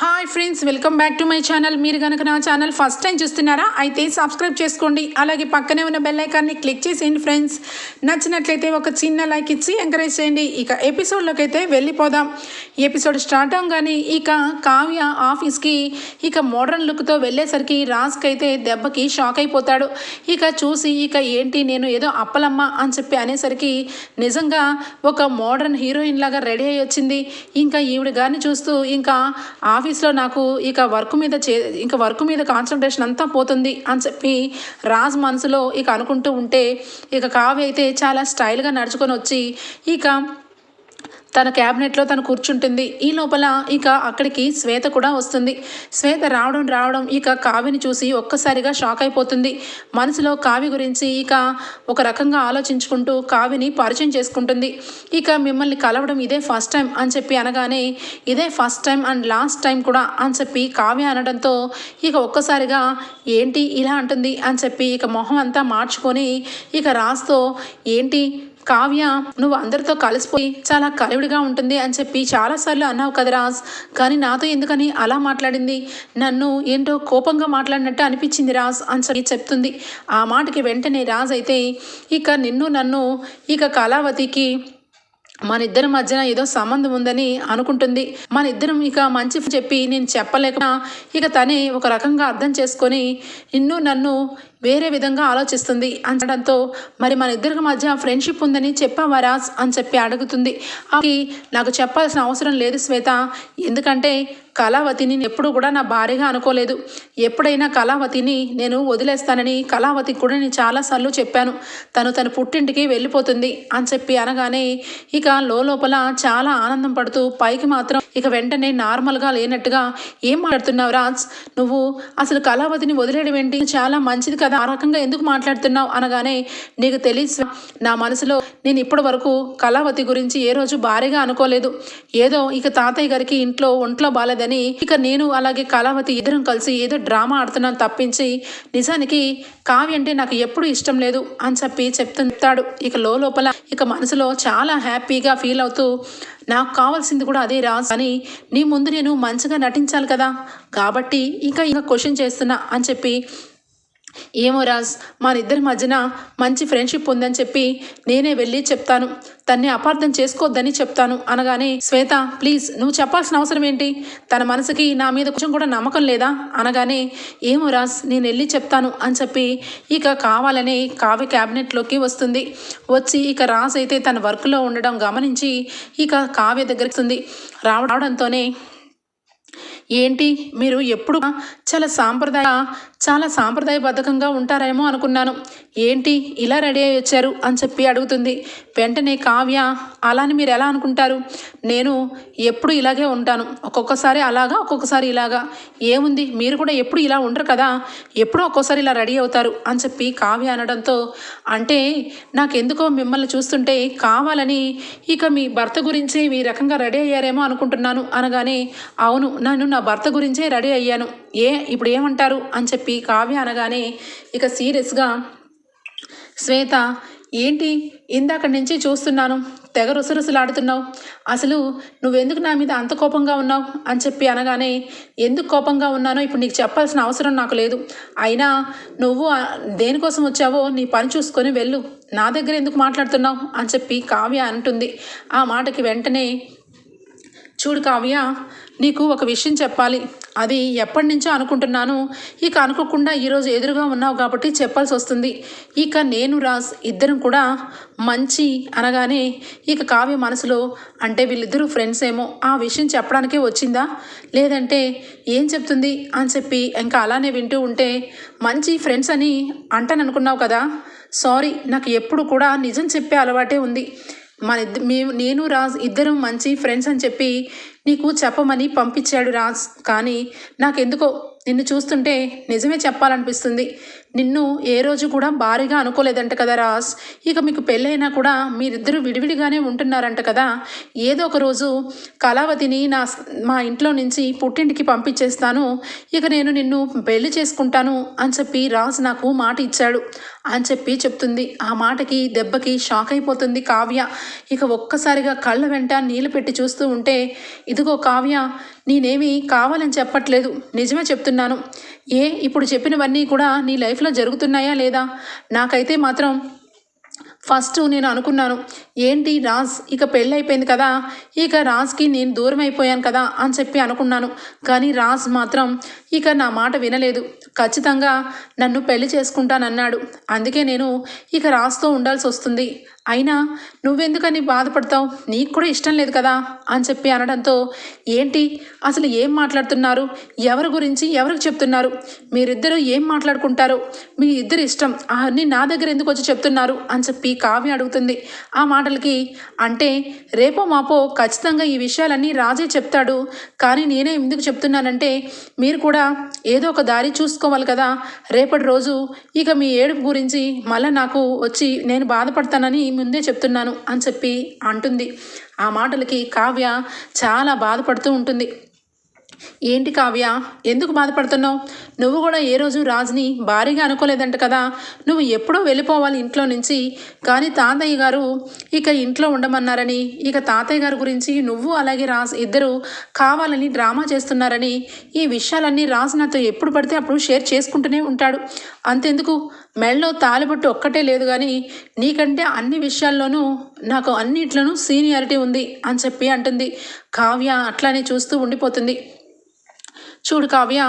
Hi friends welcome back to my channel మీరు కనుక నా ఛానల్ ఫస్ట్ టైం చూస్తున్నారా అయితే సబ్స్క్రైబ్ చేసుకోండి. అలాగే పక్కనే ఉన్న బెల్ ఐకాన్ని క్లిక్ చేసేయండి ఫ్రెండ్స్ నచ్చినట్లయితే ఒక చిన్న లైక్ ఇచ్చి ఎంకరేజ్ చేయండి. ఇక ఎపిసోడ్లోకి అయితే వెళ్ళిపోదాం. ఎపిసోడ్ స్టార్ట్ అవగానే ఇక కావ్య ఆఫీస్కి ఇక మోడర్న్ లుక్తో వెళ్ళేసరికి రాజ్కి అయితే దెబ్బకి షాక్ అయిపోతాడు. ఇక చూసి ఇక ఏంటి నేను ఏదో అప్పలమ్మ అని చెప్పి అనేసరికి నిజంగా ఒక మోడర్న్ హీరోయిన్ లాగా రెడీ అయ్యి వచ్చింది. ఇంకా ఈవిడ గారిని చూస్తూ ఇంకా ఆఫీస్లో నాకు ఇక వర్క్ మీద చే ఇక వర్క్ మీద కాన్సన్ట్రేషన్ అంతా పోతుంది అని చెప్పి రాజ్ మనసులో ఇక అనుకుంటూ ఉంటే ఇక కావ్య అయితే చాలా స్టైల్గా నడుచుకొని వచ్చి ఇక తన క్యాబినెట్లో తను కూర్చుంటుంది. ఈ లోపల ఇక అక్కడికి శ్వేత కూడా వస్తుంది. శ్వేత రావడం రావడం ఇక కావ్యని చూసి ఒక్కసారిగా షాక్ అయిపోతుంది. మనసులో కావ్య గురించి ఇక ఒక రకంగా ఆలోచించుకుంటూ కావ్యని పరిచయం చేసుకుంటుంది. ఇక మిమ్మల్ని కలవడం ఇదే ఫస్ట్ టైం అని చెప్పి అనగానే ఇదే first time and last time కూడా అని చెప్పి కావ్య అనడంతో ఇక ఒక్కసారిగా ఏంటి ఇలా అంటుంది అని చెప్పి ఇక మొహం అంతా మార్చుకొని ఇక రాస్తో ఏంటి కావ్య నువ్వు అందరితో కలిసిపోయి చాలా కలివిడిగా ఉంటుంది అని చెప్పి చాలాసార్లు అన్నావు కదా రాజ్. కానీ నాతో ఎందుకని అలా మాట్లాడింది? నన్ను ఏంటో కోపంగా మాట్లాడినట్టు అనిపించింది రాజ్ అని చెప్పి చెప్తుంది. ఆ మాటకి వెంటనే రాజ్ అయితే ఇక నిన్ను నన్ను ఇక కళావతికి మన ఇద్దరి మధ్యన ఏదో సంబంధం ఉందని అనుకుంటుంది. మన ఇద్దరం ఇక మంచి చెప్పి నేను చెప్పలేక ఇక తనే ఒక రకంగా అర్థం చేసుకొని నిన్ను నన్ను వేరే విధంగా ఆలోచిస్తుంది అనడంతో మరి మన ఇద్దరి మధ్య ఫ్రెండ్షిప్ ఉందని చెప్పావా రాజ్ అని చెప్పి అడుగుతుంది. అది నాకు చెప్పాల్సిన అవసరం లేదు శ్వేత. ఎందుకంటే కళావతిని ఎప్పుడు కూడా నా భార్యగా అనుకోలేదు. ఎప్పుడైనా కళావతిని నేను వదిలేస్తానని కళావతికి కూడా నేను చాలాసార్లు చెప్పాను. తను తన పుట్టింటికి వెళ్ళిపోతుంది అని చెప్పి అనగానే ఇక లోపల చాలా ఆనందం పడుతూ పైకి మాత్రం ఇక వెంటనే నార్మల్గా లేనట్టుగా ఏం మాట్లాడుతున్నావు రాజ్? నువ్వు అసలు కళావతిని వదిలేయడం ఏంటి? చాలా మంచిది కదా ఆ రకంగా ఎందుకు మాట్లాడుతున్నావు అనగానే నీకు తెలిసి నా మనసులో నేను ఇప్పటి వరకు కళావతి గురించి ఏ రోజు భారీగా అనుకోలేదు. ఏదో ఇక తాతయ్య గారికి ఇంట్లో ఒంట్లో బాలేదని ఇక నేను అలాగే కళావతి ఇద్దరం కలిసి ఏదో డ్రామా ఆడుతున్నాను తప్పించి నిజానికి కావ్య అంటే నాకు ఎప్పుడు ఇష్టం లేదు అని చెప్పి చెప్తుంటాడు. ఇక లోపల ఇక మనసులో చాలా హ్యాపీగా ఫీల్ అవుతూ నాకు కావాల్సింది కూడా అదే రాజు అని నీ ముందు నేను మంచిగా నటించాలి కదా. కాబట్టి ఇంకా ఇంకా క్వశ్చన్ చేస్తున్నా అని చెప్పి ఏమో రాజ్ మనిద్దరి మధ్యన మంచి ఫ్రెండ్షిప్ ఉందని చెప్పి నేనే వెళ్ళి చెప్తాను. తన్ని అపార్థం చేసుకోవద్దని చెప్తాను. అనగానే శ్వేత ప్లీజ్ నువ్వు చెప్పాల్సిన అవసరం ఏంటి? తన మనసుకి నా మీద కొంచెం కూడా నమ్మకం లేదా? అనగానే ఏమో రాజ్ నేను వెళ్ళి చెప్తాను అని చెప్పి ఇక కావాలనే కావ్య క్యాబినెట్లోకి వస్తుంది. వచ్చి ఇక రాజ్ అయితే తన వర్క్లో ఉండడం గమనించి ఇక కావ్య దగ్గరికి వస్తుంది. రావడంతోనే ఏంటి మీరు ఎప్పుడు చాలా సాంప్రదాయ చాలా సాంప్రదాయబద్ధకంగా ఉంటారేమో అనుకున్నాను. ఏంటి ఇలా రెడీ అయ్యి వచ్చారు అని చెప్పి అడుగుతుంది. వెంటనే కావ్య అలాని మీరు ఎలా అనుకుంటారు? నేను ఎప్పుడు ఇలాగే ఉంటాను. ఒక్కొక్కసారి అలాగా ఒక్కొక్కసారి ఇలాగా. ఏముంది? మీరు కూడా ఎప్పుడు ఇలా ఉండరు కదా. ఎప్పుడో ఒక్కోసారి ఇలా రెడీ అవుతారు అని చెప్పి కావ్య అనడంతో అంటే నాకెందుకో మిమ్మల్ని చూస్తుంటే కావాలని ఇక మీ భర్త గురించి మీ రకంగా రెడీ అయ్యారేమో అనుకుంటున్నాను అనగానే అవును నన్ను నా భర్త గురించే రెడీ అయ్యాను. ఏ ఇప్పుడు ఏమంటారు అని చెప్పి కావ్య అనగానే ఇక సీరియస్గా శ్వేత ఏంటి ఇందాక నుంచి చూస్తున్నాను తెగ రుసరుసలాడుతున్నావు అసలు నువ్వెందుకు నా మీద అంత కోపంగా ఉన్నావు అని చెప్పి అనగానే ఎందుకు కోపంగా ఉన్నానో ఇప్పుడు నీకు చెప్పాల్సిన అవసరం నాకు లేదు అయినా నువ్వు దేనికోసం వచ్చావో నీ పని చూసుకొని వెళ్ళు నా దగ్గర ఎందుకు మాట్లాడుతున్నావు అని చెప్పి కావ్య అంటుంది. ఆ మాటకి వెంటనే చూడు కావ్య నీకు ఒక విషయం చెప్పాలి. అది ఎప్పటి నుంచో అనుకుంటున్నాను. ఇక అనుకోకుండా ఈరోజు ఎదురుగా ఉన్నావు కాబట్టి చెప్పాల్సి వస్తుంది. ఇక నేను రాజ్ ఇద్దరం కూడా మంచి అనగానే ఇక కావ్య మనసులో అంటే వీళ్ళిద్దరూ ఫ్రెండ్స్ ఏమో ఆ విషయం చెప్పడానికే వచ్చిందా? లేదంటే ఏం చెప్తుంది? అని చెప్పి ఇంకా అలానే వింటూ ఉంటే మంచి ఫ్రెండ్స్ అని అంటాననుకున్నావు కదా? సారీ నాకు ఎప్పుడు కూడా నిజం చెప్పే అలవాటే ఉంది. మన మేము నేను రాజ్ ఇద్దరం మంచి ఫ్రెండ్స్ అని చెప్పి నీకు చెప్పమని పంపించాడు రాజ్. కానీ నాకెందుకో నిన్ను చూస్తుంటే నిజమే చెప్పాలనిపిస్తుంది. నిన్ను ఏ రోజు కూడా భారీగా అనుకోలేదంట కదా రాజ్. ఇక మీకు పెళ్ళైనా కూడా మీరిద్దరూ విడివిడిగానే ఉంటున్నారంట కదా. ఏదో ఒక రోజు కళావతిని నా మా ఇంట్లో నుంచి పుట్టింటికి పంపించేస్తాను. ఇక నేను నిన్ను పెళ్ళి చేసుకుంటాను అని చెప్పి రాజ్ నాకు మాట ఇచ్చాడు. అని చెప్పి చెప్తుంది. ఆ మాటకి దెబ్బకి షాక్ అయిపోతుంది కావ్య. ఇక ఒక్కసారిగా కళ్ళ వెంట నీళ్ళు పెట్టి చూస్తూ ఉంటే ఇదిగో కావ్య నేనేమి కావాలని చెప్పట్లేదు. నిజమే చెప్తున్నాను. ఏ ఇప్పుడు చెప్పినవన్నీ కూడా నీ లైఫ్లో జరుగుతున్నాయా లేదా? నాకైతే మాత్రం ఫస్ట్ నేను అనుకున్నాను ఏంటి రాజ్ ఇక పెళ్ళి అయిపోయింది కదా ఇక రాజ్కి నేను దూరం అయిపోయాను కదా అని చెప్పి అనుకున్నాను. కానీ రాజ్ మాత్రం ఇక నా మాట వినలేదు. ఖచ్చితంగా నన్ను పెళ్ళి చేసుకుంటానన్నాడు. అందుకే నేను ఇక రాజ్తో ఉండాల్సి వస్తుంది. అయినా నువ్వెందుకని బాధపడతావు? నీకు కూడా ఇష్టం లేదు కదా? అని చెప్పి అనడంతో ఏంటి? అసలు ఏం మాట్లాడుతున్నారు? ఎవరి గురించి ఎవరికి చెప్తున్నారు? మీరిద్దరూ ఏం మాట్లాడుకుంటారు? మీ ఇద్దరు ఇష్టం అవన్నీ నా దగ్గర ఎందుకు వచ్చి చెప్తున్నారు? అని చెప్పి కావ్య అడుగుతుంది. ఆ మాటలకి అంటే రేపో మాపో ఖచ్చితంగా ఈ విషయాలన్నీ రాజే చెప్తాడు. కానీ నేనే ఎందుకు చెప్తున్నానంటే మీరు కూడా ఏదో ఒక దారి చూసుకోవాలి కదా? రేపటి రోజు ఇక మీ ఏడుపు గురించి మళ్ళీ నాకు వచ్చి నేను బాధపడతానని ముందే చెప్తున్నాను అని చెప్పి అంటుంది. ఆ మాటలకి కావ్య చాలా బాధపడుతూ ఉంటుంది. ఏంటి కావ్య? ఎందుకు బాధపడుతున్నావు? నువ్వు కూడా ఏ రోజు రాజుని భారీగా అనుకోలేదంట కదా? నువ్వు ఎప్పుడో వెళ్ళిపోవాలి ఇంట్లో నుంచి. కానీ తాతయ్య గారు ఇక ఇంట్లో ఉండమన్నారని ఇక తాతయ్య గారి గురించి నువ్వు అలాగే రాజ్ ఇద్దరు కావాలని డ్రామా చేస్తున్నారని ఈ విషయాలన్నీ రాజు నాతో ఎప్పుడు పడితే అప్పుడు షేర్ చేసుకుంటూనే ఉంటాడు. అంతెందుకు? మెళ్ళలో తాలిబొట్టు ఒక్కటే లేదు కానీ నీకంటే అన్ని విషయాల్లోనూ నాకు అన్నిట్లోనూ సీనియారిటీ ఉంది అని చెప్పి అంటుంది. కావ్య అట్లానే చూస్తూ ఉండిపోతుంది. చూడు కావ్య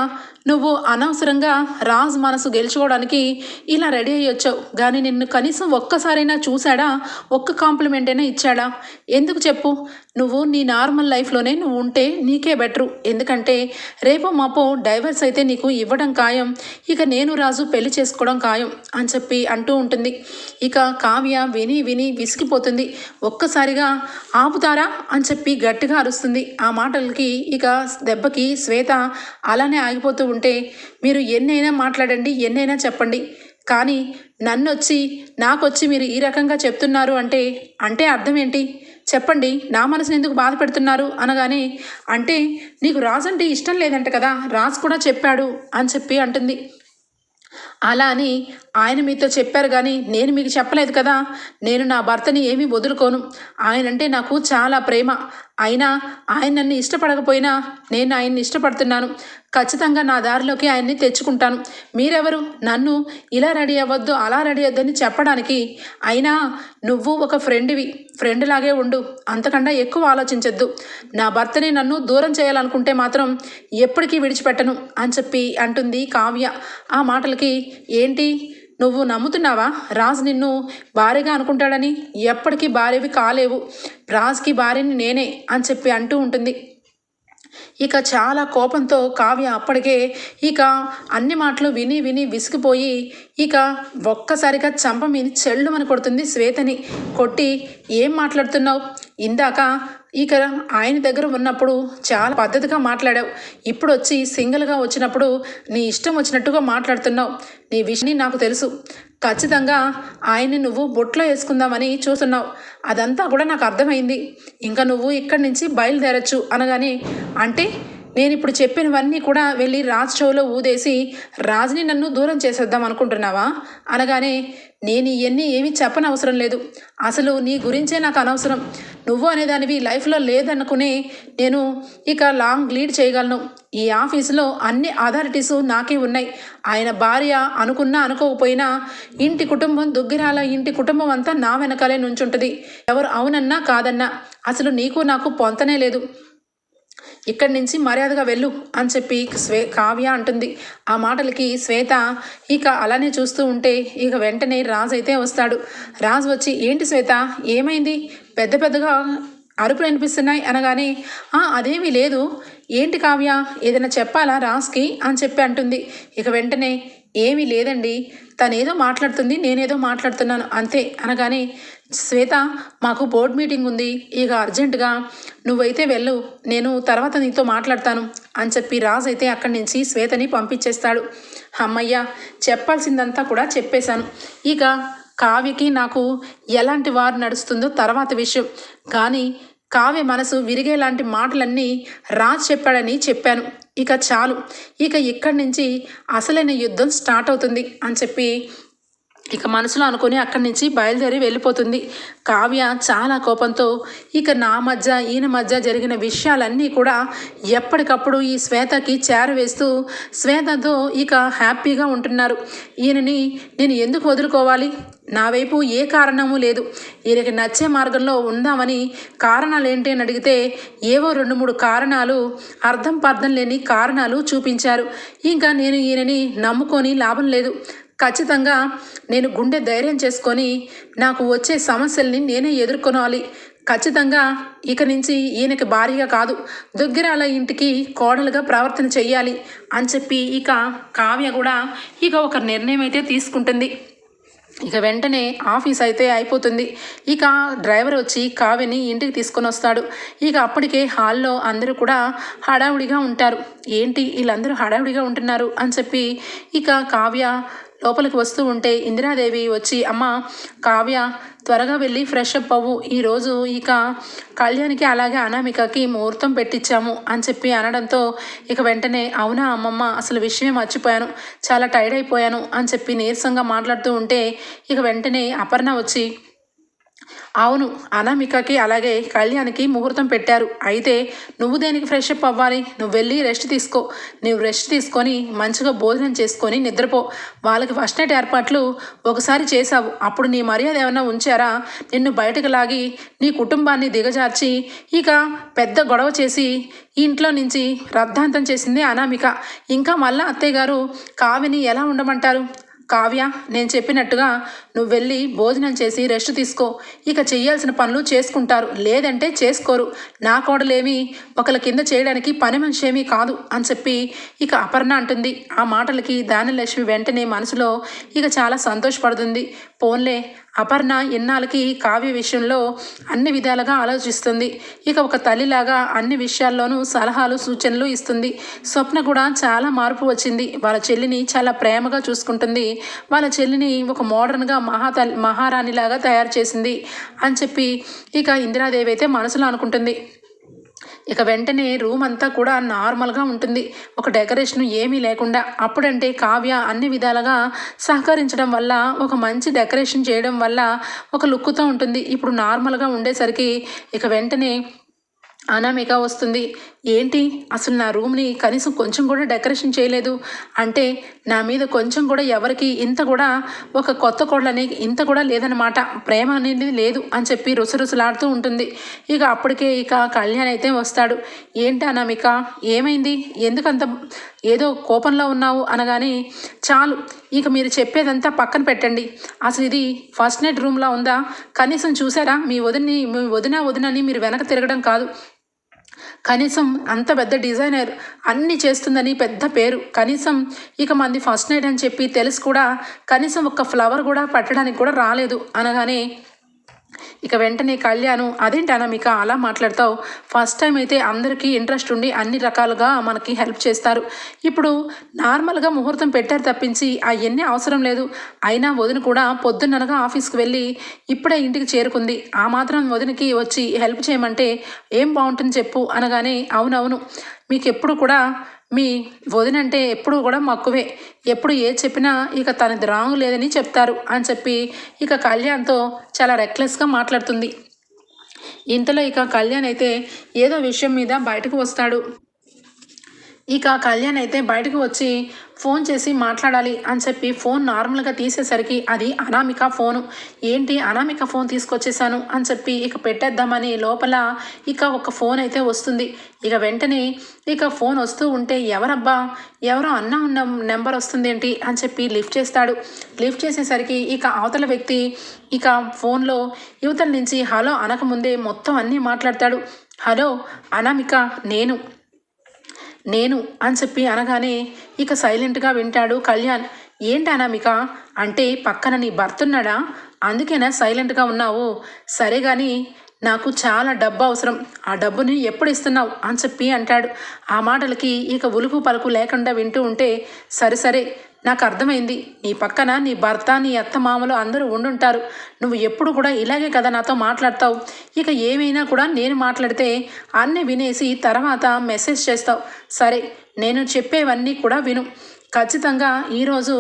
నువ్వు అనవసరంగా రాజ్ మనసు గెలుచుకోవడానికి ఇలా రెడీ అయ్యి వచ్చావు. కానీ నిన్ను కనీసం ఒక్కసారైనా చూశాడా? ఒక్క కాంప్లిమెంట్ అయినా ఇచ్చాడా? ఎందుకు చెప్పు? నువ్వు నీ నార్మల్ లైఫ్లోనే నువ్వు ఉంటే నీకే బెటరు. ఎందుకంటే రేపు మాపో డైవర్స్ అయితే నీకు ఇవ్వడం ఖాయం. ఇక నేను రాజు పెళ్ళి చేసుకోవడం ఖాయం అని చెప్పి అంటూ ఉంటుంది. ఇక కావ్య విని విని విసిగిపోతుంది. ఒక్కసారిగా ఆపుతారా? అని చెప్పి గట్టిగా అరుస్తుంది. ఆ మాటలకి ఇక దెబ్బకి శ్వేత అలానే ఆగిపోతూ ఉంటే మీరు ఎన్నైనా మాట్లాడండి ఎన్నైనా చెప్పండి. కానీ నన్ను వచ్చి నాకొచ్చి మీరు ఈ రకంగా చెప్తున్నారు అంటే అంటే అర్థం ఏంటి చెప్పండి నా మనసుని ఎందుకు బాధ పెడుతున్నారు అనగానే అంటే నీకు రాజు అంటే ఇష్టం లేదంట కదా రాజు కూడా చెప్పాడు అని చెప్పి అంటుంది. అలా అని ఆయన మీతో చెప్పారు కానీ నేను మీకు చెప్పలేదు కదా. నేను నా భర్తని ఏమీ వదులుకోను. ఆయనంటే నాకు చాలా ప్రేమ. అయినా ఆయన నన్ను ఇష్టపడకపోయినా నేను ఆయన్ని ఇష్టపడుతున్నాను. ఖచ్చితంగా నా దారిలోకి ఆయన్ని తెచ్చుకుంటాను. మీరెవరు? నన్ను ఇలా రెడీ అవ్వద్దు అలా రెడీ అవ్వద్దని చెప్పడానికి. అయినా నువ్వు ఒక ఫ్రెండ్వి. ఫ్రెండ్ లాగే ఉండు. అంతకన్నా ఎక్కువ ఆలోచించద్దు. నా భర్తని నన్ను దూరం చేయాలనుకుంటే మాత్రం ఎప్పటికీ విడిచిపెట్టను అని చెప్పి అంటుంది కావ్య. ఆ మాటలకి ఏంటి? నువ్వు నమ్ముతున్నావా? రాజు నిన్ను భార్యగా అనుకుంటాడని? ఎప్పటికీ భార్యవి కాలేవు. రాజుకి భార్యని నేనే అని చెప్పి అంటూ ఉంటుంది. ఇక చాలా కోపంతో కావ్య అప్పటికే ఇక అన్ని మాటలు విని విని విసిగిపోయి ఇక ఒక్కసారిగా చంప మీద చెల్లుమని కొడుతుంది శ్వేతని. కొట్టి ఏం మాట్లాడుతున్నావు? ఇందాక ఇక ఆయన దగ్గర ఉన్నప్పుడు చాలా పద్ధతిగా మాట్లాడావు. ఇప్పుడు వచ్చి సింగిల్గా వచ్చినప్పుడు నీ ఇష్టం వచ్చినట్టుగా మాట్లాడుతున్నావు. నీ విషయం నాకు తెలుసు. ఖచ్చితంగా ఆయన్ని నువ్వు బొట్లో వేసుకుందామని చూస్తున్నావు. అదంతా కూడా నాకు అర్థమైంది. ఇంకా నువ్వు ఇక్కడి నుంచి బయలుదేరచ్చు అనగానే అంటే నేను ఇప్పుడు చెప్పినవన్నీ కూడా వెళ్ళి రాజ్ షోలో ఊదేసి రాజుని నన్ను దూరం చేసేద్దాం అనుకుంటున్నావా? అనగానే నేను ఇవన్నీ ఏమీ చెప్పనవసరం లేదు. అసలు నీ గురించే నాకు అనవసరం. నువ్వు అనేదానివి లైఫ్లో లేదనుకునే నేను ఇక లాంగ్ లీడ్ చేయగలను. ఈ ఆఫీసులో అన్ని అథారిటీస్ నాకే ఉన్నాయి. ఆయన భార్య అనుకున్నా అనుకోకపోయినా ఇంటి కుటుంబం దుగ్గిరాల ఇంటి కుటుంబం అంతా నా వెనకాలే నుంచుంటుంది. ఎవరు అవునన్నా కాదన్నా. అసలు నీకు నాకు పొంతనే లేదు. ఇక్కడి నుంచి మర్యాదగా వెళ్ళు అని చెప్పి శ్వే కావ్య అంటుంది. ఆ మాటలకి శ్వేత ఇక అలానే చూస్తూ ఉంటే ఇక వెంటనే రాజు అయితే వస్తాడు. రాజు వచ్చి ఏంటి శ్వేత? ఏమైంది? పెద్ద పెద్దగా అరుపులు అనిపిస్తున్నాయి అనగానే "ఆ, అదేమీ లేదు. ఏంటి కావ్య? ఏదైనా చెప్పాలా రాజ్కి? అని చెప్పి అంటుంది. ఇక వెంటనే ఏమీ లేదండి. తనేదో మాట్లాడుతుంది నేనేదో మాట్లాడుతున్నాను అంతే. అనగానే శ్వేత మాకు బోర్డ్ మీటింగ్ ఉంది. ఇక అర్జెంటుగా నువ్వైతే వెళ్ళు. నేను తర్వాత నీతో మాట్లాడతాను అని చెప్పి రాజు అయితే అక్కడి నుంచి శ్వేతని పంపించేస్తాడు. అమ్మయ్య చెప్పాల్సిందంతా కూడా చెప్పేశాను. ఇక కావ్యకి నాకు ఎలాంటి వారు నడుస్తుందో తర్వాత విషయం. కానీ కావ్య మనసు విరిగేలాంటి మాటలన్నీ రాజ్ చెప్పాడని చెప్పాను. ఇక చాలు. ఇక ఇక్కడి నుంచి అసలైన యుద్ధం స్టార్ట్ అవుతుంది అని చెప్పి ఇక మనసులో అనుకుని అక్కడి నుంచి బయలుదేరి వెళ్ళిపోతుంది. కావ్య చాలా కోపంతో ఇక నా మధ్య ఈయన మధ్య జరిగిన విషయాలన్నీ కూడా ఎప్పటికప్పుడు ఈ శ్వేతకి చేరవేస్తూ శ్వేతతో ఇక హ్యాపీగా ఉంటున్నారు. ఈయనని నేను ఎందుకు వదులుకోవాలి? నా వైపు ఏ కారణము లేదు. ఈయనకి నచ్చే మార్గంలో ఉందామని కారణాలు ఏంటి అని అడిగితే ఏవో రెండు మూడు కారణాలు అర్థం పర్థం లేని కారణాలు చూపించారు. ఇంకా నేను ఈయనని నమ్ముకొని లాభం లేదు. ఖచ్చితంగా నేను గుండె ధైర్యం చేసుకొని నాకు వచ్చే సమస్యల్ని నేనే ఎదుర్కొనాలి. ఖచ్చితంగా ఇక నుంచి ఈయనకి భారీగా కాదు. దుగ్గిరాల ఇంటికి కోడలుగా ప్రవర్తన చెయ్యాలి అని చెప్పి ఇక కావ్య కూడా ఇక ఒక నిర్ణయం అయితే తీసుకుంటుంది. ఇక వెంటనే ఆఫీస్ అయితే అయిపోతుంది. ఇక డ్రైవర్ వచ్చి కావ్యని ఇంటికి తీసుకొని వస్తాడు. ఇక అప్పటికే హాల్లో అందరూ కూడా హడావుడిగా ఉంటారు. ఏంటి వీళ్ళందరూ హడావుడిగా ఉంటున్నారు అని చెప్పి ఇక కావ్య లోపలికి వస్తూ ఉంటే ఇందిరాదేవి వచ్చి అమ్మ కావ్య త్వరగా వెళ్ళి ఫ్రెష్ అప్ అవ్వు. ఈరోజు ఇక కళ్యాణ్కి అలాగే అనామికకి ముహూర్తం పెట్టించాము అని చెప్పి అనడంతో ఇక వెంటనే అవునా అమ్మమ్మ అసలు విషయం మర్చిపోయాను. చాలా టైర్డ్ అయిపోయాను అని చెప్పి నీరసంగా మాట్లాడుతూ ఉంటే ఇక వెంటనే అపర్ణ వచ్చి అవును అనామికకి అలాగే కళ్యాణ్కి ముహూర్తం పెట్టారు. అయితే నువ్వు దేనికి ఫ్రెష్ అప్ అవ్వాలి? నువ్వు వెళ్ళి రెస్ట్ తీసుకో. నువ్వు రెస్ట్ తీసుకొని మంచిగా భోజనం చేసుకొని నిద్రపో. వాళ్ళకి ఫస్ట్ నైట్ ఏర్పాట్లు ఒకసారి చేశావు. అప్పుడు నీ మర్యాద ఏమైనా ఉంచారా? నిన్ను బయటకు లాగి నీ కుటుంబాన్ని దిగజార్చి ఇక పెద్ద గొడవ చేసి ఇంట్లో నుంచి రద్దాంతం చేసింది అనామిక. ఇంకా మళ్ళా అత్తయ్య గారు కావిని ఎలా ఉండమంటారు? కావ్య నేను చెప్పినట్టుగా నువ్వు వెళ్ళి భోజనం చేసి రెస్ట్ తీసుకో. ఇక చేయాల్సిన పనులు చేసుకుంటారు. లేదంటే చేసుకోరు. నా కోడలేమి ఒకళ్ళ కింద చేయడానికి పని మనిషి ఏమీ కాదు అని చెప్పి ఇక అపర్ణ అంటుంది. ఆ మాటలకి దానలక్ష్మి వెంటనే మనసులో ఇక చాలా సంతోషపడుతుంది. పోన్లే అపర్ణ ఇన్నాళ్ళకి కావ్య విషయంలో అన్ని విధాలుగా ఆలోచిస్తుంది. ఇక ఒక తల్లిలాగా అన్ని విషయాల్లోనూ సలహాలు సూచనలు ఇస్తుంది. స్వప్న కూడా చాలా మార్పు వచ్చింది. వాళ్ళ చెల్లిని చాలా ప్రేమగా చూసుకుంటుంది. వాళ్ళ చెల్లిని ఒక మోడర్న్గా మహాతల్ మహారాణిలాగా తయారు చేసింది అని చెప్పి ఇక ఇందిరాదేవి అయితే మనసులో అనుకుంటుంది. ఇక వెంటనే రూమ్ అంతా కూడా నార్మల్గా ఉంటుంది. ఒక డెకరేషన్ ఏమీ లేకుండా అప్పుడంటే కావ్య అన్ని విధాలుగా సహకరించడం వల్ల ఒక మంచి డెకరేషన్ చేయడం వల్ల ఒక లుక్తో ఉంటుంది. ఇప్పుడు నార్మల్గా ఉండేసరికి ఇక వెంటనే అనామిక వస్తుంది. ఏంటి? అసలు నా రూమ్ని కనీసం కొంచెం కూడా డెకరేషన్ చేయలేదు. అంటే నా మీద కొంచెం కూడా ఎవరికి ఇంత కూడా ఒక కొత్త కోళ్ళని ఇంత కూడా లేదనమాట ప్రేమ అనేది లేదు అని చెప్పి రుసరుసలాడుతూ ఉంటుంది. ఇక అప్పటికే ఇక కళ్యాణ్ అయితే వస్తాడు. ఏంటి అనామిక? ఏమైంది? ఎందుకంత ఏదో కోపంలో ఉన్నావు? అనగానే చాలు ఇక మీరు చెప్పేదంతా పక్కన పెట్టండి. అసలు ఇది ఫస్ట్ నైట్ రూమ్లో ఉందా? కనీసం చూసారా? మీ వదిని మీ వదిన వదినని మీరు వెనక తిరగడం కాదు. కనీసం అంత పెద్ద డిజైనర్ అన్ని చేస్తుందని పెద్ద పేరు. కనీసం ఇక మంది ఫస్ట్ నైట్ అని చెప్పి తెలిసి కూడా కనీసం ఒక్క ఫ్లవర్ కూడా పట్టడానికి కూడా రాలేదు అనగానే ఇక వెంటనే కళ్యాణ్ అదేంటి అనామిక అలా మాట్లాడతావు? ఫస్ట్ టైం అయితే అందరికీ ఇంట్రెస్ట్ ఉండి అన్ని రకాలుగా మనకి హెల్ప్ చేస్తారు. ఇప్పుడు నార్మల్గా ముహూర్తం పెట్టారు తప్పించి అవన్నీ అవసరం లేదు. అయినా వదిన కూడా పొద్దున్ననగా ఆఫీస్కి వెళ్ళి ఇప్పుడే ఇంటికి చేరుకుంది. ఆ మాత్రం వదినకి వచ్చి హెల్ప్ చేయమంటే ఏం బాగుంటుంది చెప్పు అనగానే అవునవును. మీకు ఎప్పుడు కూడా మీ వదినంటే ఎప్పుడు కూడా మక్కువే. ఎప్పుడు ఏ చెప్పినా ఇక తనది రాంగ్ లేదని చెప్తారు అని చెప్పి ఇక కళ్యాణ్తో చాలా రెక్లెస్గా మాట్లాడుతుంది. ఇంతలో ఇక కళ్యాణ్ అయితే ఏదో విషయం మీద బయటకు వస్తాడు. ఇక కళ్యాణ్ అయితే బయటకు వచ్చి ఫోన్ చేసి మాట్లాడాలి అని చెప్పి ఫోన్ నార్మల్గా తీసేసరికి అది అనామిక ఫోను. ఏంటి అనామిక ఫోన్ తీసుకొచ్చేసాను అని చెప్పి ఇక పెట్టేద్దామని లోపల ఇక ఒక ఫోన్ అయితే వస్తుంది. ఇక వెంటనే ఇక ఫోన్ వస్తూ ఉంటే ఎవరబ్బా? ఎవరో అన్న ఉన్న నెంబర్ వస్తుంది ఏంటి? అని చెప్పి లిఫ్ట్ చేస్తాడు. లిఫ్ట్ చేసేసరికి ఇక అవతల వ్యక్తి ఇక ఫోన్లో యువతల నుంచి హలో అనకముందే మొత్తం అన్నీ మాట్లాడతాడు. హలో అనామిక నేను. నేను అని చెప్పి అనగానే ఇక సైలెంట్గా వింటాడు కళ్యాణ్. ఏంటి అనామిక అంటే పక్కన నీ భర్త ఉన్నాడా అందుకేనా సైలెంట్గా ఉన్నావు? సరే కానీ నాకు చాలా డబ్బు అవసరం. ఆ డబ్బుని ఎప్పుడు ఇస్తున్నావు? అని చెప్పి అంటాడు. ఆ మాటలకి ఇక ఉలుపు పలుకు లేకుండా వింటూ ఉంటే సరే సరే నాకు అర్థమైంది. నీ పక్కన నీ భర్త నీ అత్త మామలు అందరూ ఉండుంటారు. నువ్వు ఎప్పుడు కూడా ఇలాగే కదా నాతో మాట్లాడతావు. ఇక ఏమైనా కూడా నేను మాట్లాడితే అన్నీ వినేసి తర్వాత మెసేజ్ చేస్తావు. సరే నేను చెప్పేవన్నీ కూడా విను. ఖచ్చితంగా ఈరోజు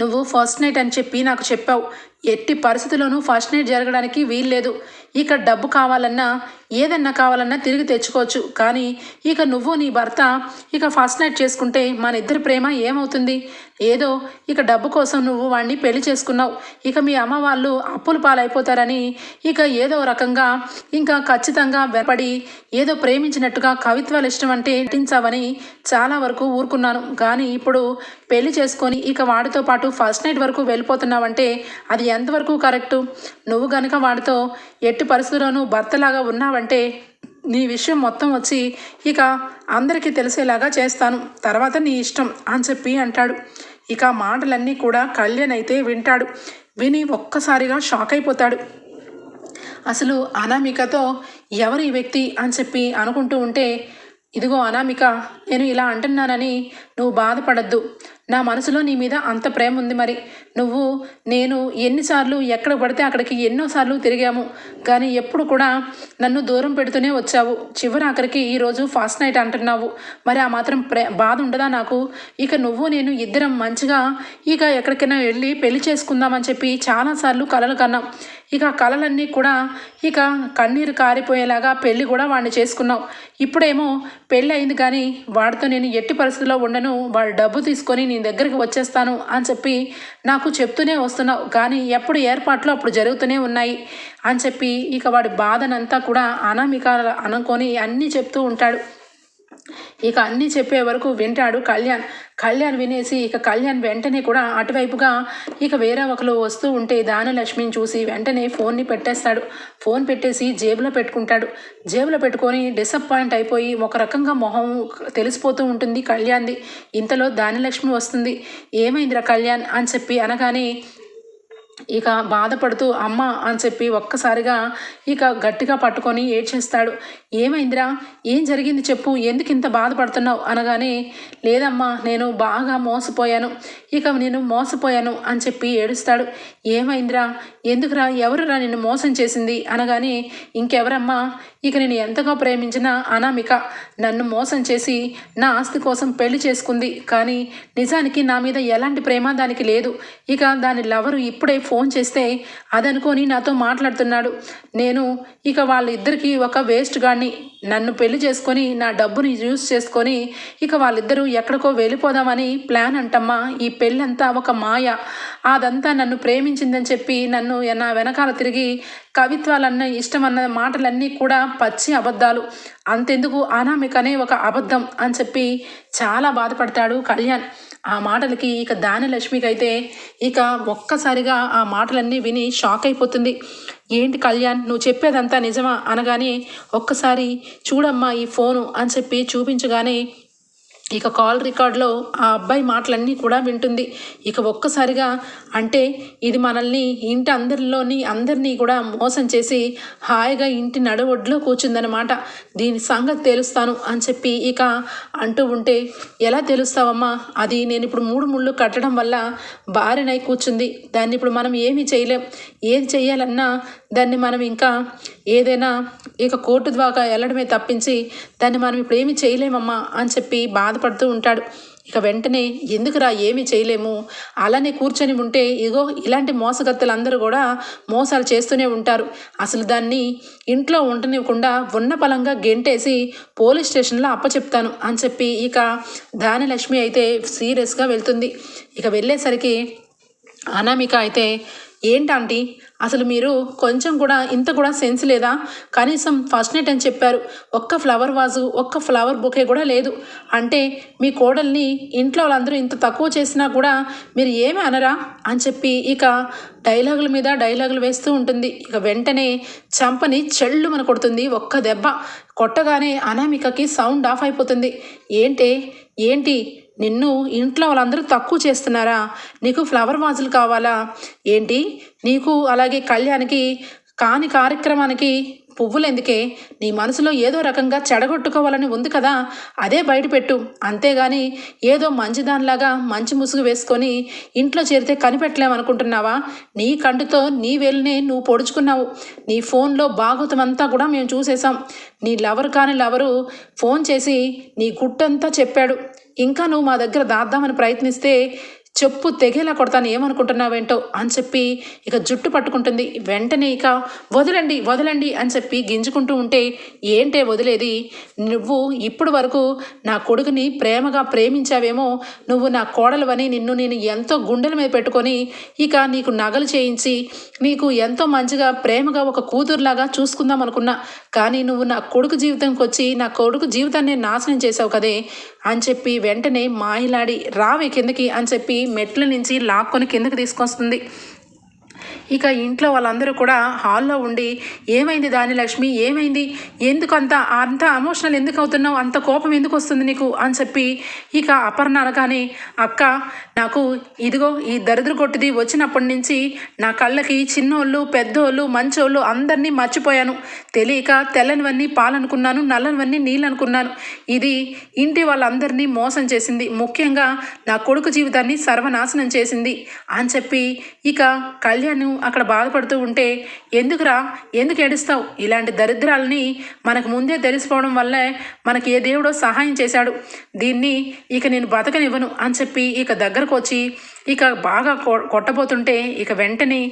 నువ్వు ఫస్ట్ నైట్ అని చెప్పి నాకు చెప్పావు. ఎట్టి పరిస్థితుల్లోనూ ఫస్ట్ నైట్ జరగడానికి వీల్లేదు. ఇక డబ్బు కావాలన్నా ఏదన్నా కావాలన్నా తిరిగి తెచ్చుకోవచ్చు. కానీ ఇక నువ్వు నీ భర్త ఇక ఫస్ట్ నైట్ చేసుకుంటే మన ఇద్దరి ప్రేమ ఏమవుతుంది? ఏదో ఇక డబ్బు కోసం నువ్వు వాడిని పెళ్ళి చేసుకున్నావు. ఇక మీ అమ్మ వాళ్ళు అప్పుల పాలైపోతారని ఇక ఏదో రకంగా ఇంకా ఖచ్చితంగా వెపడి ఏదో ప్రేమించినట్టుగా కవిత్వాలు ఇష్టం అంటే నటించావని చాలా వరకు ఊరుకున్నాను. కానీ ఇప్పుడు పెళ్ళి చేసుకొని ఇక వాడితో పాటు ఫస్ట్ నైట్ వరకు వెళ్ళిపోతున్నావంటే అది ఎంతవరకు కరెక్టు? నువ్వు గనుక వాడితో ఎట్టి పరిస్థితుల్లోనూ భర్తలాగా ఉన్నావంటే నీ విషయం మొత్తం వచ్చి ఇక అందరికీ తెలిసేలాగా చేస్తాను. తర్వాత నీ ఇష్టం అని చెప్పి అంటాడు. ఇక మాటలన్నీ కూడా కళ్యాణ్ అయితే వింటాడు. విని ఒక్కసారిగా షాక్ అయిపోతాడు. అసలు అనామికతో ఎవరు ఈ వ్యక్తి అని చెప్పి అనుకుంటూ ఉంటే ఇదిగో అనామిక నేను ఇలా అంటున్నానని నువ్వు బాధపడద్దు. నా మనసులో నీ మీద అంత ప్రేమ ఉంది మరి. నువ్వు నేను ఎన్నిసార్లు ఎక్కడ పడితే అక్కడికి ఎన్నోసార్లు తిరిగాము. కానీ ఎప్పుడు కూడా నన్ను దూరం పెడుతూనే వచ్చావు. చివరి ఆఖరికి ఈరోజు ఫాస్ట్ నైట్ అంటున్నావు. మరి ఆ మాత్రం ప్రే బాధ ఉండదా నాకు? ఇక నువ్వు నేను ఇద్దరం మంచిగా ఇక ఎక్కడికైనా వెళ్ళి పెళ్ళి చేసుకుందామని చెప్పి చాలాసార్లు కలలు కన్నాం. ఇక కళలన్నీ కూడా ఇక కన్నీరు కారిపోయేలాగా పెళ్ళి కూడా వాడిని చేసుకున్నావు. ఇప్పుడేమో పెళ్ళి అయింది కానీ వాడితో నేను ఎట్టి పరిస్థితుల్లో ఉండను వాడు డబ్బు తీసుకొని నీ దగ్గరికి వచ్చేస్తాను అని చెప్పి నాకు చెప్తూనే వస్తున్నావు. కానీ ఎప్పుడు ఏర్పాట్లు అప్పుడు జరుగుతూనే ఉన్నాయి అని చెప్పి ఇక వాడి బాధనంతా కూడా అనామిక అనుకొని అన్నీ చెప్తూ ఉంటాడు. ఇక అన్నీ చెప్పే వరకు వింటాడు కళ్యాణ్. కళ్యాణ్ వినేసి ఇక కళ్యాణ్ వెంటనే కూడా అటువైపుగా ఇక వేరే ఒకరు వస్తూ ఉంటే దానలక్ష్మిని చూసి వెంటనే ఫోన్ని పెట్టేస్తాడు. ఫోన్ పెట్టేసి జేబులో పెట్టుకుంటాడు. జేబులో పెట్టుకొని డిసప్పాయింట్ అయిపోయి ఒక రకంగా మొహం తెలిసిపోతూ ఉంటుంది కళ్యాణ్ది. ఇంతలో దానలక్ష్మి వస్తుంది. ఏమైందిరా కళ్యాణ్ అని చెప్పి అనగానే ఇక బాధపడుతూ అమ్మ అని చెప్పి ఒక్కసారిగా ఇక గట్టిగా పట్టుకొని ఏడ్చేస్తాడు. ఏమైందిరా? ఏం జరిగింది చెప్పు? ఎందుకు ఇంత బాధపడుతున్నావు? అనగానే లేదమ్మా నేను బాగా మోసపోయాను. ఇక నేను మోసపోయాను అని చెప్పి ఏడుస్తాడు. ఏమైందిరా? ఎందుకురా? ఎవరురా నిన్ను మోసం చేసింది? అనగానే ఇంకెవరమ్మా? ఇక నేను ఎంతగా ప్రేమించిన అనామిక నన్ను మోసం చేసి నా ఆస్తి కోసం పెళ్ళి చేసుకుంది. కానీ నిజానికి నా మీద ఎలాంటి ప్రేమ దానికి లేదు. ఇక దాని లవరు ఇప్పుడే ఫోన్ చేస్తే అదనుకొని నాతో మాట్లాడుతున్నాడు. నేను ఇక వాళ్ళిద్దరికీ ఒక వేస్ట్ గాడిని నన్ను పెళ్ళి చేసుకొని నా డబ్బుని యూజ్ చేసుకొని ఇక వాళ్ళిద్దరూ ఎక్కడికో వెళ్ళిపోదామని ప్లాన్ అంటమ్మా. ఈ పెళ్ళంతా ఒక మాయ. అదంతా నన్ను ప్రేమించిందని చెప్పి నన్ను నా వెనకాల తిరిగి కవిత్వాలన్న ఇష్టమన్న మాటలన్నీ కూడా పచ్చి అబద్ధాలు. అంతెందుకు అనామికనే ఒక అబద్ధం అని చెప్పి చాలా బాధపడతాడు కళ్యాణ్. ఆ మాటలకి ఇక దానలక్ష్మికి అయితే ఇక ఒక్కసారిగా ఆ మాటలన్నీ విని షాక్ అయిపోతుంది. ఏంటి కళ్యాణ్ నువ్వు చెప్పేదంతా నిజమా? అనగానే ఒక్కసారి చూడమ్మా ఈ ఫోను అని చెప్పి చూపించగానే ఇక కాల్ రికార్డులో ఆ అబ్బాయి మాటలన్నీ కూడా వింటుంది. ఇక ఒక్కసారిగా అంటే ఇది మనల్ని ఇంటి అందరిలోని అందరినీ కూడా మోసం చేసి హాయిగా ఇంటి నడువొడ్లో కూర్చుందనమాట దీని సంగతి తెలుస్తాను అని చెప్పి ఇక అంటూ ఉంటే ఎలా తెలుస్తావమ్మా? అది నేను ఇప్పుడు మూడు ముళ్ళు కట్టడం వల్ల భార్యనై కూర్చుంది. దాన్ని ఇప్పుడు మనం ఏమీ చేయలేం. ఏది చేయాలన్నా దాన్ని మనం ఇంకా ఏదైనా ఇక కోర్టు ద్వారా వెళ్ళడమే తప్పించి దాన్ని మనం ఇప్పుడు ఏమీ చేయలేమమ్మా అని చెప్పి బాధ బాధపడుతూ ఉంటాడు. ఇక వెంటనే ఎందుకురా ఏమీ చేయలేము? అలానే కూర్చొని ఉంటే ఇగో ఇలాంటి మోసగత్తులందరూ కూడా మోసాలు చేస్తూనే ఉంటారు. అసలు దాన్ని ఇంట్లో ఉండనివ్వకుండా ఉన్న పలంగా గెంటేసి పోలీస్ స్టేషన్లో అప్పచెప్తాను అని చెప్పి ఇక దానిలక్ష్మి అయితే సీరియస్గా వెళ్తుంది. ఇక వెళ్ళేసరికి అనామిక అయితే ఏంటంటీ? అసలు మీరు కొంచెం కూడా ఇంత కూడా సెన్స్ లేదా? కనీసం ఫస్ట్ నైట్ అని చెప్పారు. ఒక్క ఫ్లవర్ వాజు ఒక్క ఫ్లవర్ బొకే కూడా లేదు. అంటే మీ కోడల్ని ఇంట్లో వాళ్ళందరూ ఇంత తక్కువ చేసినా కూడా మీరు ఏమి అనరా? అని చెప్పి ఇక డైలాగుల మీద డైలాగులు వేస్తూ ఉంటుంది. ఇక వెంటనే చంపని చెళ్ళు మన కొడుతుంది ఒక్క దెబ్బ. కొట్టగానే అనామికకి సౌండ్ ఆఫ్ అయిపోతుంది. ఏంటే? ఏంటి? నిన్ను ఇంట్లో వాళ్ళందరూ తక్కువ చేస్తున్నారా? నీకు ఫ్లవర్ వాజులు కావాలా? ఏంటి? నీకు అలాగే కళ్యాణ్కి కాని కార్యక్రమానికి పువ్వులు ఎందుకే? నీ మనసులో ఏదో రకంగా చెడగొట్టుకోవాలని ఉంది కదా? అదే బయటపెట్టు. అంతేగాని ఏదో మంచిదానిలాగా మంచి ముసుగు వేసుకొని ఇంట్లో చేరితే కనిపెట్టలేమనుకుంటున్నావా? నీ కంటితో నీ వేలునే నువ్వు పొడుచుకున్నావు. నీ ఫోన్లో బాగుతమంతా అంతా కూడా మేము చూసేసాం నీ లవర్ కాని లవరు ఫోన్ చేసి నీ గుట్టంతా చెప్పాడు. ఇంకా నువ్వు మా దగ్గర దాద్దామని ప్రయత్నిస్తే చెప్పు తెగేలా కొడతాను ఏమనుకుంటున్నావేంటో అని చెప్పి ఇక జుట్టు పట్టుకుంటుంది. వెంటనే ఇక వదలండి వదలండి అని చెప్పి గింజుకుంటూ ఉంటే ఏంటే వదిలేది? నువ్వు ఇప్పుడు వరకు నా కొడుకుని ప్రేమగా ప్రేమించావేమో నువ్వు నా కోడలువని నిన్ను నేను ఎంతో గుండెల మీద పెట్టుకొని ఇక నీకు నగలు చేయించి నీకు ఎంతో మంచిగా ప్రేమగా ఒక కూతురులాగా చూసుకుందాం అనుకున్నా కానీ నువ్వు నా కొడుకు జీవితంకి వచ్చి నా కొడుకు జీవితాన్ని నాశనం చేసావు కదే. అని చెప్పి వెంటనే మాయిలాడి రావి కిందకి అని చెప్పి మెట్ల నుంచి లాక్కొని కిందకి తీసుకొస్తుంది. ఇక ఇంట్లో వాళ్ళందరూ కూడా హాల్లో ఉండి ఏమైంది దాని లక్ష్మి? ఏమైంది? ఎందుకు అంత అంత ఎమోషనల్ ఎందుకు అవుతున్నావు? అంత కోపం ఎందుకు వస్తుంది నీకు? అని చెప్పి ఇక అపర్ణ అనగానే అక్క నాకు ఇదిగో ఈ దరిద్ర కొట్టిది వచ్చినప్పటి నుంచి నా కళ్ళకి చిన్నోళ్ళు పెద్దోళ్ళు మంచోళ్ళు అందరినీ మర్చిపోయాను. తెలియక తెల్లనివన్నీ పాలనుకున్నాను నల్లనివన్నీ నీళ్ళు అనుకున్నాను ఇది ఇంటి వాళ్ళందరినీ మోసం చేసింది. ముఖ్యంగా నా కొడుకు జీవితాన్ని సర్వనాశనం చేసింది అని చెప్పి ఇక కళ్యాణ్ అక్కడ బాధపడుతూ ఉంటే ఎందుకురా? ఎందుకు ఏడుస్తావు? ఇలాంటి దరిద్రాలని మనకు ముందే తెలిసిపోవడం వల్లే మనకి ఏ దేవుడో సహాయం చేశాడు. దీన్ని ఇక నేను బతకనివ్వను అని చెప్పి ఇక దగ్గరకు వచ్చి ఇక బాగా కొ- కొట్టబోతుంటే ఇక వెంటనే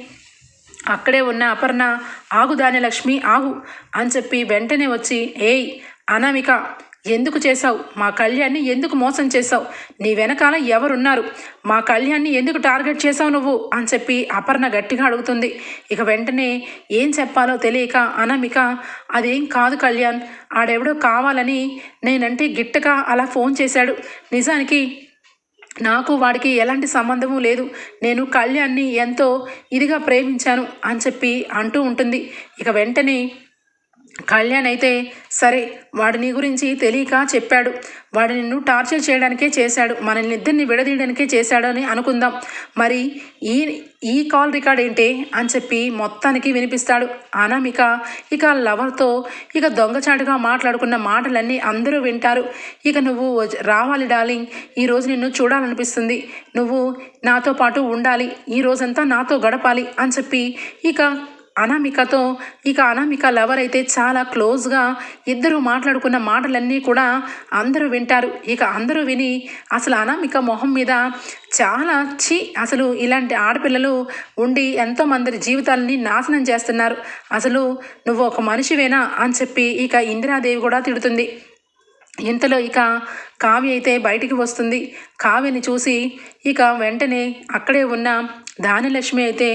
అక్కడే ఉన్న అపర్ణ ఆగు దాని లక్ష్మి ఆగు అని చెప్పి వెంటనే వచ్చి ఏయ్ అనామిక ఎందుకు చేశావు? మా కళ్యాణ్ని ఎందుకు మోసం చేశావు? నీ వెనకాల ఎవరున్నారు? మా కళ్యాణ్ని ఎందుకు టార్గెట్ చేసావు నువ్వు? అని చెప్పి అపర్ణ గట్టిగా అడుగుతుంది. ఇక వెంటనే ఏం చెప్పాలో తెలియక అనామిక అదేం కాదు కళ్యాణ్ ఆడెవడో కావాలని నేనంటే గిట్టగా అలా ఫోన్ చేశాడు. నిజానికి నాకు వాడికి ఎలాంటి సంబంధము లేదు. నేను కళ్యాణ్ని ఎంతో ఇదిగా ప్రేమించాను అని చెప్పి అంటూ ఉంటుంది. ఇక వెంటనే కళ్యాణ్ అయితే సరే వాడు నీ గురించి తెలియక చెప్పాడు. వాడు నిన్ను టార్చర్ చేయడానికే చేశాడు. మనల్ని ఇద్దరిని విడదీయడానికే చేశాడు అని అనుకుందాం. మరి ఈ ఈ కాల్ రికార్డ్ ఏంటి అని చెప్పి మొత్తానికి వినిపిస్తాడు. అనామిక ఇక లవర్తో ఇక దొంగచాటుగా మాట్లాడుకున్న మాటలన్నీ అందరూ వింటారు. ఇక నువ్వు రావాలి డార్లింగ్. ఈరోజు నిన్ను చూడాలనిపిస్తుంది. నువ్వు నాతో పాటు ఉండాలి. ఈ రోజంతా నాతో గడపాలి అని చెప్పి ఇక అనామికతో ఇక అనామిక లవర్ అయితే చాలా క్లోజ్గా ఇద్దరు మాట్లాడుకున్న మాటలన్నీ కూడా అందరూ వింటారు. ఇక అందరూ విని అసలు అనామిక మొహం మీద చాలా చి అసలు ఇలాంటి ఆడపిల్లలు ఉండి ఎంతో మంది జీవితాలని నాశనం చేస్తున్నారు. అసలు నువ్వు ఒక మనిషివేనా అని చెప్పి ఇక ఇందిరాదేవి కూడా తిడుతుంది. ఇంతలో ఇక కావ్య అయితే బయటికి వస్తుంది. కావ్యని చూసి ఇక వెంటనే అక్కడే ఉన్న దానిలక్ష్మి అయితే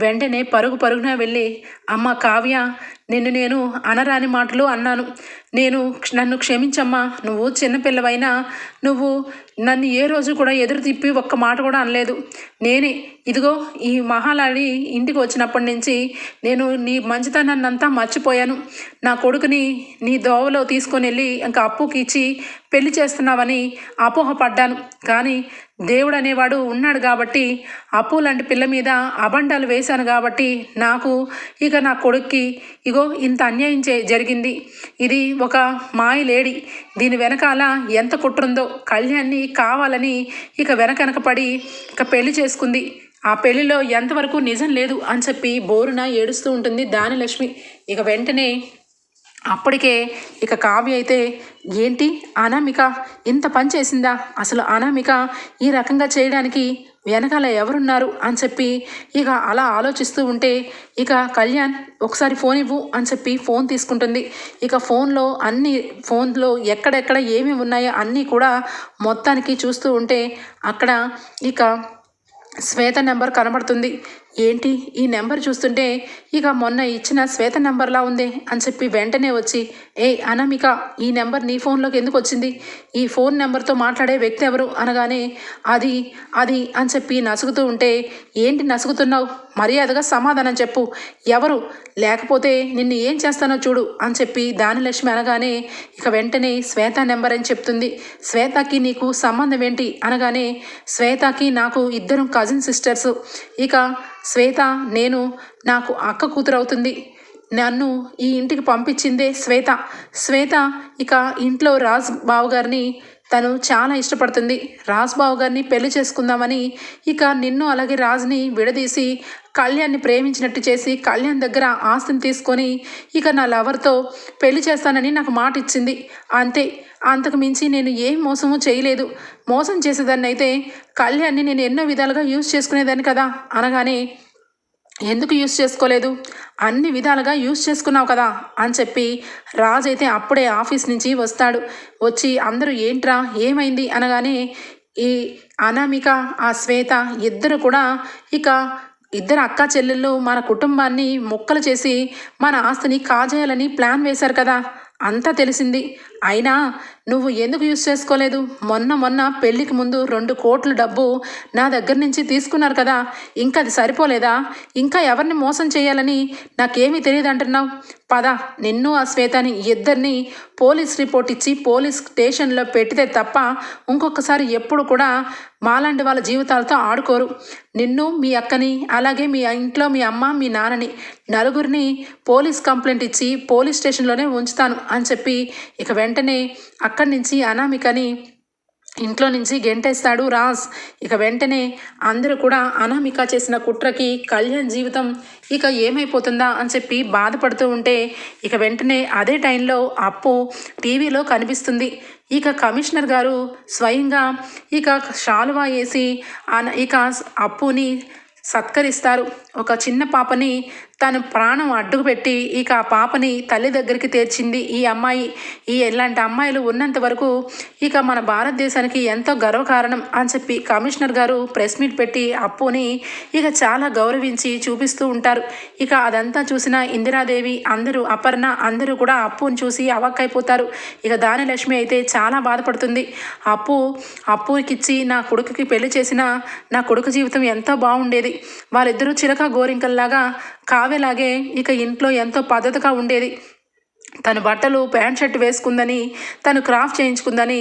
వెంటనే పరుగు పరుగున వెళ్ళి అమ్మ కావ్య నిన్ను నేను అనరాని మాటలు అన్నాను. నేను క్ష- నన్ను క్షమించమ్మా. నువ్వు చిన్నపిల్లవైనా నువ్వు నన్ను ఏ రోజు కూడా ఎదురు తిప్పి ఒక్క మాట కూడా అనలేదు. నేనే ఇదిగో ఈ మహాలాడి ఇంటికి వచ్చినప్పటి నుంచి నేను నీ మంచితనాన్ని అంతా మర్చిపోయాను. నా కొడుకుని నీ దోవలో తీసుకొని వెళ్ళి ఇంకా అప్పుకి ఇచ్చి పెళ్ళి చేస్తున్నావని అపోహపడ్డాను. కానీ దేవుడు అనేవాడు ఉన్నాడు కాబట్టి అప్పు లాంటి పిల్ల మీద అబండాలు వేశాను కాబట్టి నాకు ఇక నా కొడుక్కి ఇగో ఇంత అన్యాయం చే జరిగింది. ఇది ఒక మాయ లేడీ. దీని వెనకాల ఎంత కుట్రుందో. కళ్యాణ్ని కావాలని ఇక వెనకనక పడి ఇక పెళ్ళి చేసుకుంది. ఆ పెళ్ళిలో ఎంతవరకు నిజం లేదు అని చెప్పి బోరున ఏడుస్తూ ఉంటుంది దానిలక్ష్మి. ఇక వెంటనే అప్పటికే ఇక కావ్య అయితే ఏంటి? అనామిక? ఇంత పని చేసిందా? అసలు అనామిక ఈ రకంగా చేయడానికి వెనకాల ఎవరున్నారు అని చెప్పి ఇక అలా ఆలోచిస్తూ ఉంటే ఇక కళ్యాణ్ ఒకసారి ఫోన్ ఇవ్వు అని చెప్పి ఫోన్ తీసుకుంటుంది. ఇక ఫోన్లో అన్ని ఫోన్లో ఎక్కడెక్కడ ఏమేమి ఉన్నాయో అన్నీ కూడా మొత్తానికి చూస్తూ ఉంటే అక్కడ ఇక శ్వేత నెంబర్ కనబడుతుంది. ఏంటి ఈ నెంబర్ చూస్తుంటే ఇక మొన్న ఇచ్చిన శ్వేత నెంబర్లా ఉంది అని చెప్పి వెంటనే వచ్చి ఏ అనామిక ఈ నెంబర్ నీ ఫోన్లోకి ఎందుకు వచ్చింది? ఈ ఫోన్ నెంబర్తో మాట్లాడే వ్యక్తి ఎవరు? అనగానే అది అది అని చెప్పి నసుగుతూ ఉంటే ఏంటి నసుగుతున్నావు? మర్యాదగా సమాధానం చెప్పు. ఎవరు? లేకపోతే నిన్ను ఏం చేస్తానో చూడు అని చెప్పి దానిలక్ష్మి అనగానే ఇక వెంటనే శ్వేత నెంబర్ అని చెప్తుంది. శ్వేతకి నీకు సంబంధం ఏంటి? అనగానే శ్వేతకి నాకు ఇద్దరం కజిన్ సిస్టర్స్. ఇక శ్వేత నేను నాకు అక్క కూతురు అవుతుంది. నన్ను ఈ ఇంటికి పంపించిందే శ్వేత. శ్వేత ఇక ఇంట్లో రాజ్ బావగారిని తను చాలా ఇష్టపడుతుంది. రాజ్బాబు గారిని పెళ్ళి చేసుకుందామని ఇక నిన్ను అలాగే రాజుని విడదీసి కళ్యాణ్ని ప్రేమించినట్టు చేసి కళ్యాణ్ దగ్గర ఆస్తిని తీసుకొని ఇక నా లవర్తో పెళ్ళి చేస్తానని నాకు మాట ఇచ్చింది. అంతే. అంతకు మించి నేను ఏ మోసము చేయలేదు. మోసం చేసేదాన్ని అయితే కళ్యాణ్ని నేను ఎన్నో విధాలుగా యూజ్ చేసుకునేదాన్ని కదా అనగానే ఎందుకు యూస్ చేసుకోలేదు? అన్ని విధాలుగా యూస్ చేసుకున్నావు కదా అని చెప్పి రాజు అయితే అప్పుడే ఆఫీస్ నుంచి వస్తాడు. వచ్చి అందరూ ఏంట్రా ఏమైంది అనగానే ఈ అనామిక ఆ శ్వేత ఇద్దరు కూడా ఇక ఇద్దరు అక్క చెల్లెళ్ళు మన కుటుంబాన్ని ముక్కలు చేసి మన ఆస్తిని కాజేయాలని ప్లాన్ వేశారు కదా. అంతా తెలిసింది. అయినా నువ్వు ఎందుకు యూజ్ చేసుకోలేదు? మొన్న మొన్న పెళ్ళికి ముందు రెండు కోట్ల డబ్బు నా దగ్గర నుంచి తీసుకున్నారు కదా ఇంకా అది సరిపోలేదా? ఇంకా ఎవరిని మోసం చేయాలని నాకేమీ తెలియదు అంటున్నావు. పద నిన్ను ఆ శ్వేతని ఇద్దరిని పోలీస్ రిపోర్ట్ ఇచ్చి పోలీస్ స్టేషన్లో పెట్టితే తప్ప ఇంకొకసారి ఎప్పుడు కూడా మాలాంటి వాళ్ళ జీవితాలతో ఆడుకోరు. నిన్ను మీ అక్కని అలాగే మీ ఇంట్లో మీ అమ్మ మీ నాన్నని నలుగురిని పోలీస్ కంప్లైంట్ ఇచ్చి పోలీస్ స్టేషన్లోనే ఉంచుతాను అని చెప్పి ఇక వెంటనే వెంటనే అక్కడి నుంచి అనామికని ఇంట్లో నుంచి గెంటేస్తాడు రాజ్. ఇక వెంటనే అందరూ కూడా అనామిక చేసిన కుట్రకి కళ్యాణ్ జీవితం ఇక ఏమైపోతుందా అని చెప్పి బాధపడుతూ ఉంటే ఇక వెంటనే అదే టైంలో అప్పు టీవీలో కనిపిస్తుంది. ఇక కమిషనర్ గారు స్వయంగా ఇక షాలువా వేసి ఇక అప్పుని సత్కరిస్తారు. ఒక చిన్న పాపని తను ప్రాణం అడ్డుకుపెట్టి ఇక ఆ పాపని తల్లి దగ్గరికి తెచ్చింది ఈ అమ్మాయి. ఈ ఇలాంటి అమ్మాయిలు ఉన్నంత వరకు ఇక మన భారతదేశానికి ఎంతో గర్వకారణం అని చెప్పి కమిషనర్ గారు ప్రెస్ మీట్ పెట్టి అప్పుని ఇక చాలా గౌరవించి చూపిస్తూ ఉంటారు. ఇక అదంతా చూసిన ఇందిరాదేవి అందరూ అపర్ణ అందరూ కూడా అప్పుని చూసి అవాక్కైపోతారు. ఇక దానిలక్ష్మి అయితే చాలా బాధపడుతుంది. అప్పు అప్పుకిచ్చి నా కొడుకుకి పెళ్ళి చేసిన నా కొడుకు జీవితం ఎంతో బాగుండేది. వాళ్ళిద్దరూ చిలక గోరింకల్లాగా కావ్యలాగే ఇక ఇంట్లో ఎంతో పద్ధతిగా ఉండేది. తను బట్టలు ప్యాంట్ షర్ట్ వేసుకుందని తను క్రాఫ్ట్ చేయించుకుందని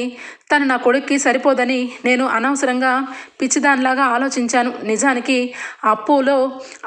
తను నా కొడుక్కి సరిపోదని నేను అనవసరంగా పిచ్చిదానిలాగా ఆలోచించాను. నిజానికి అప్పులో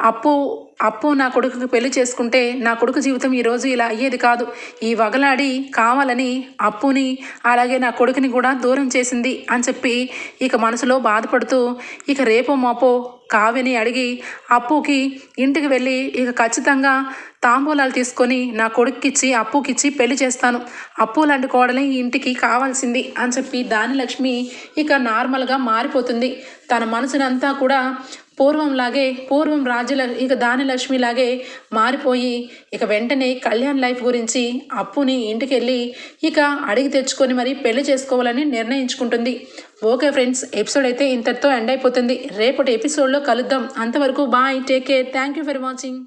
అప్పు అప్పు నా కొడుకుకి పెళ్ళి చేసుకుంటే నా కొడుకు జీవితం ఈరోజు ఇలా అయ్యేది కాదు. ఈ వగలాడి కావాలని అప్పుని అలాగే నా కొడుకుని కూడా దూరం చేసింది అని చెప్పి ఇక మనసులో బాధపడుతూ ఇక రేపో మాపో కావ్యని అడిగి అప్పుకి ఇంటికి వెళ్ళి ఇక ఖచ్చితంగా తాంబూలాలు తీసుకొని నా కొడుక్కిచ్చి అప్పుకిచ్చి పెళ్ళి చేస్తాను. అప్పు లాంటి కోడలే ఇంటికి కావాల్సింది అని చెప్పి దానిలక్ష్మి ఇక నార్మల్గా మారిపోతుంది. తన మనసునంతా కూడా పూర్వంలాగే పూర్వం రాజుల ఇక దానిలక్ష్మిలాగే మారిపోయి ఇక వెంటనే కళ్యాణ్ లైఫ్ గురించి అప్పుని ఇంటికి వెళ్ళి ఇక అడిగి తెచ్చుకొని మరి పెళ్ళి చేసుకోవాలని నిర్ణయించుకుంటుంది. ఓకే ఫ్రెండ్స్ ఎపిసోడ్ అయితే ఇంతటితో ఎండ్ అయిపోతుంది. రేపటి ఎపిసోడ్లో కలుద్దాం. అంతవరకు bye take care. Thank you for watching.